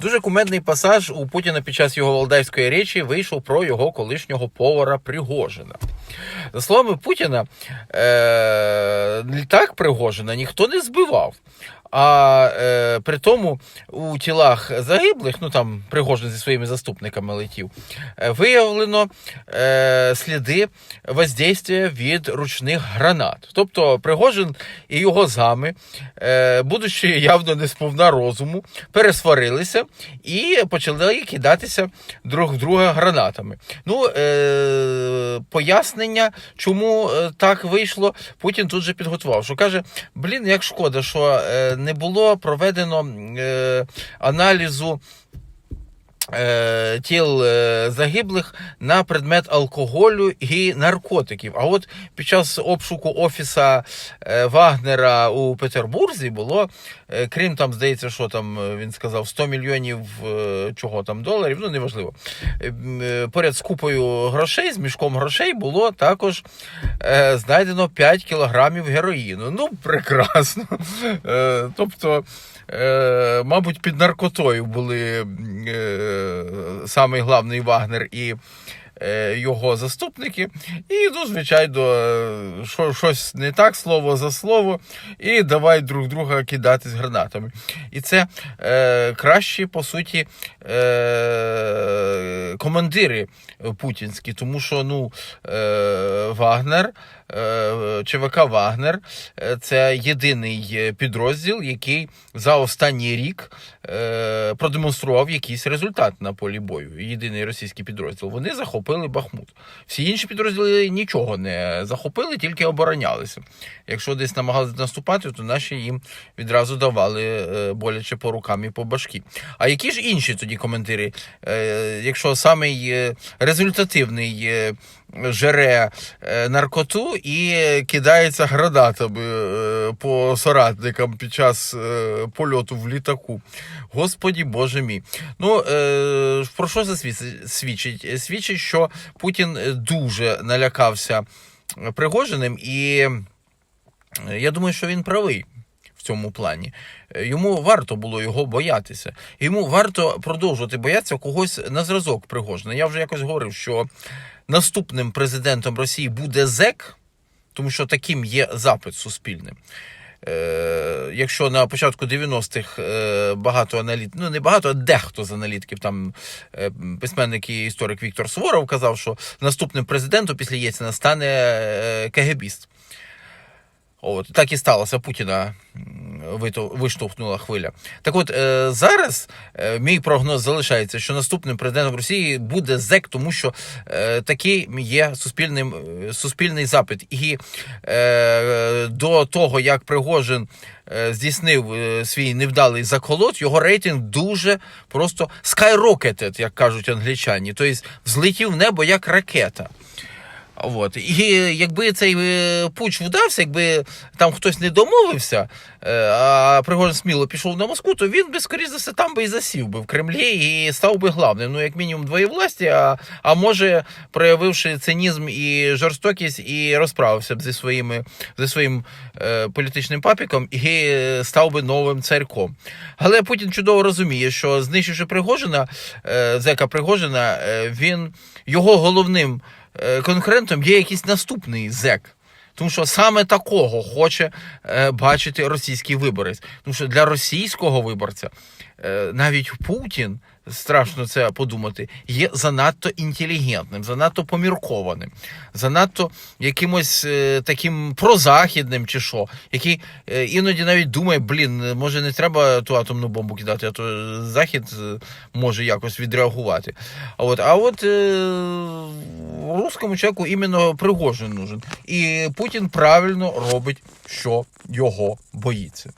Дуже кумедний пасаж у Путіна під час його Валдайської речі вийшов про його колишнього повара Пригожина. За словами Путіна, е- літак Пригожина ніхто не збивав. А е, при тому у тілах загиблих, ну там Пригожин зі своїми заступниками летів, е, виявлено е, сліди воздействия від ручних гранат. Тобто Пригожин і його зами, е, будучи явно не сповна розуму, пересварилися і почали кидатися друг в друга гранатами. Ну, е, пояснення, чому е, так вийшло, Путін тут же підготував. Що каже: блін, як шкода, що е, не було проведено е, аналізу. Е, Тіл е, загиблих на предмет алкоголю і наркотиків. А от під час обшуку офіса е, Вагнера у Петербурзі було, крім там, здається, що там він сказав 100 мільйонів чого там доларів, ну неважливо. Поряд з купою грошей, з мішком грошей було також знайдено 5 кілограмів героїну. Ну, прекрасно. Тобто, мабуть, під наркотою були самий главний Вагнер і е, його заступники. І, ну, звичайно, е, що, щось не так, слово за слово, і давай друг друга кидатись гранатами. І це е, краще, по суті, е, командири путінські, тому що ну, е, Вагнер. е, ЧВК Вагнер це єдиний підрозділ, який за останній рік продемонстрував якийсь результат на полі бою. Єдиний російський підрозділ. Вони захопили Бахмут. Всі інші підрозділи нічого не захопили, тільки оборонялися. Якщо десь намагалися наступати, то наші їм відразу давали боляче по рукам і по башки. А які ж інші тоді коментарі? Е, Якщо самий е, результативний е, жере наркоту і кидається гранатами по соратникам під час польоту в літаку. Господі Боже мій. Ну, про що це свідчить? свідчить? Що Путін дуже налякався Пригожиним, і я думаю, що він правий. Цьому плані Е, йому варто було його боятися. Йому варто продовжувати боятися когось на зразок Пригожина. Я вже якось говорив, що наступним президентом Росії буде ЗЕК, тому що таким є запит суспільним. Е, якщо на початку 90-х е, багато аналіт... ну не багато, а дехто з аналітиків, там письменник і історик Віктор Суворов казав, що наступним президентом після Єльцина стане КГБіст. От так і сталося. Путіна виштовхнула хвиля. Так от е, зараз е, мій прогноз залишається, що наступним президентом Росії буде ЗЕК, тому що е, такий є суспільним, е, суспільний запит. І до того, як Пригожин здійснив свій невдалий заколот, його рейтинг дуже просто skyrocketed, як кажуть англічані. Тобто взлетів в небо як ракета. От. І якби цей е, путч вдався, якби там хтось не домовився, е, а Пригожин сміло пішов на Москву, то він би, скоріш за все, там би і засів би в Кремлі і став би главним. Ну, як мінімум, двоєвласті, а, а може, проявивши цинізм і жорстокість, і розправився б зі, своїми, зі своїм е, політичним папіком і е, став би новим царьком. Але Путін чудово розуміє, що знищивши Пригожина, е, зека Пригожина, е, він його головним конкурентом є якийсь наступний зек. Тому що саме такого хоче е, бачити російський виборець. Тому що для російського виборця е, навіть Путін, страшно це подумати, є занадто інтелігентним, занадто поміркованим, занадто якимось е, таким прозахідним чи що, який е, іноді навіть думає, блін, може не треба ту атомну бомбу кидати, а то Захід е, може якось відреагувати. А от, а от е, русскому человеку іменно Пригожин нужен. І Путін правильно робить, що його боїться.